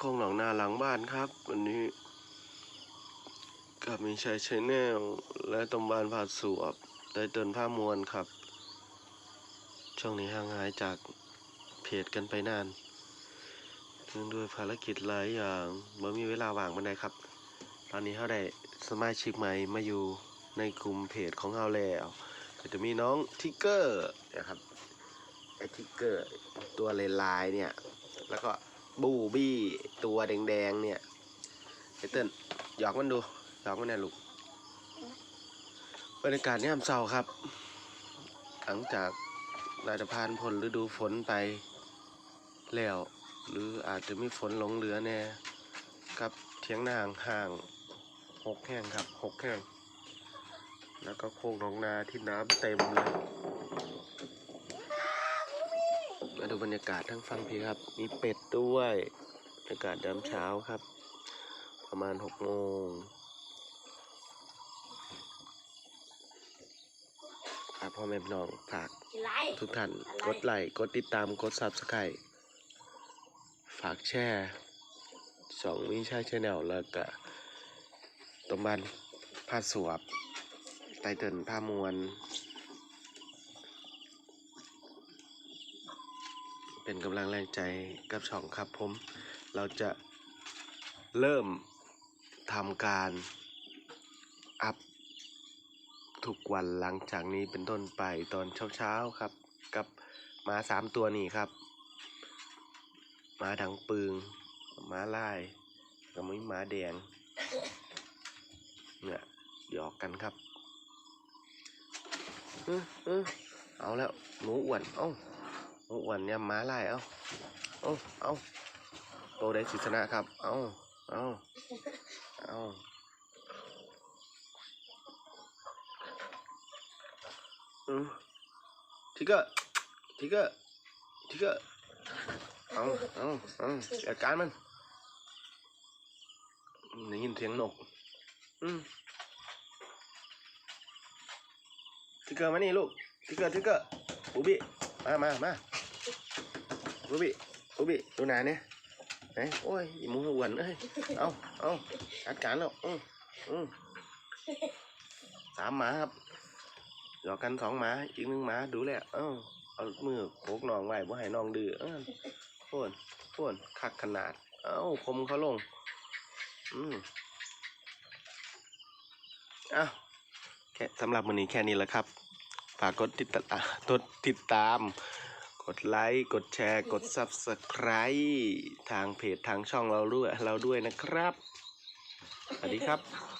คงหนองนาหลังบ้านครับ วันนี้กับมีชัยชแนลและตำบานผาดสวบได้เตินผ้ามวลครับ ช่วงนี้ห่างหายจากเพจกันไปนานเนื่องด้วยภารกิจหลายอย่างบ่มีเวลาว่างบันไดครับ ตอนนี้เขาได้สมาชิกใหม่มาอยู่ในกลุ่มเพจของเราแล้วจะมีน้องทิกเกอร์นะครับไอทิกเกอร์ตัวเลนลายๆเนี่ย แล้วก็ บูบี้ตัวแดงๆเนี่ยไอเติ้ลหยอกมันดูหยอกมันแน่ลูกบรรยากาศยามเช้าครับ หลังจากราจะผ่านพ้นฤดูฝนไปแล้ว หรืออาจจะมีฝนหลงเหลือแน่กับเทียงนาห่างหกแห้งครับหกแห้งแล้วก็โค้งหนองนาที่น้ำเต็มเลย มาดู บรรยากาศทั้งฟังพี่ครับ มีเป็ดด้วยบรรยากาศยามเช้าครับ ประมาณหกโมงฝากพ่อแม่พี่น้องฝากไรทุกท่านกดไลค์กดติดตามกด subscribe ฝากแชร์สองวิชาชแนลแล้วก็ตรงบันผ้าสวบไตเติลผ้ามวล เป็นกำลังแรงใจกับช่องครับผม เราจะเริ่มทำการอัพทุกวันหลังจากนี้เป็นต้นไปตอนเช้าๆครับ กับมาสามตัวนี้ครับมาดังปึงมาลายกับมีหมาแดงเนี่ยหยอกกันครับเออเออเอาแล้วหนูอ้วนเอ้า อ้วนเนี่ยม้าไล่เอ้าเอ้าเอ้าโตได้สิชนะครับ เอ้าเอ้าเอ้าอืมทิกเกอร์ทิกเกอร์ทิกเกอร์เอาเอาเอาจัดการมันได้ยินเสียงนก อืมทิกเกอร์มานี่ลูกทิกเกอร์ทิกเกอร์บูบี้มามามา บูบี้บูบี้ดูหนาเนี่ยไหนโอ้ยอีหมูอ้วนเอ้ยเอาเอาจัดการแล้วอืมอืมสามหมาครับหยอกกันสองหมาอีกหนึ่งหมาดูแลเอ้าเอามือโขกน้องไว้บ่ให้น้องดื้อเอ้าโพ่นโพ่นคักขนาด เอ้าคมเขาลง อืมอ้าวแค่สำหรับวันนี้แค่นี้แหละครับ ฝากกดติดตามอะกดติดตาม กดไลค์ กดแชร์ กด Subscribe ทางเพจทางช่องเราด้วยเราด้วยนะครับ สวัสดีครับ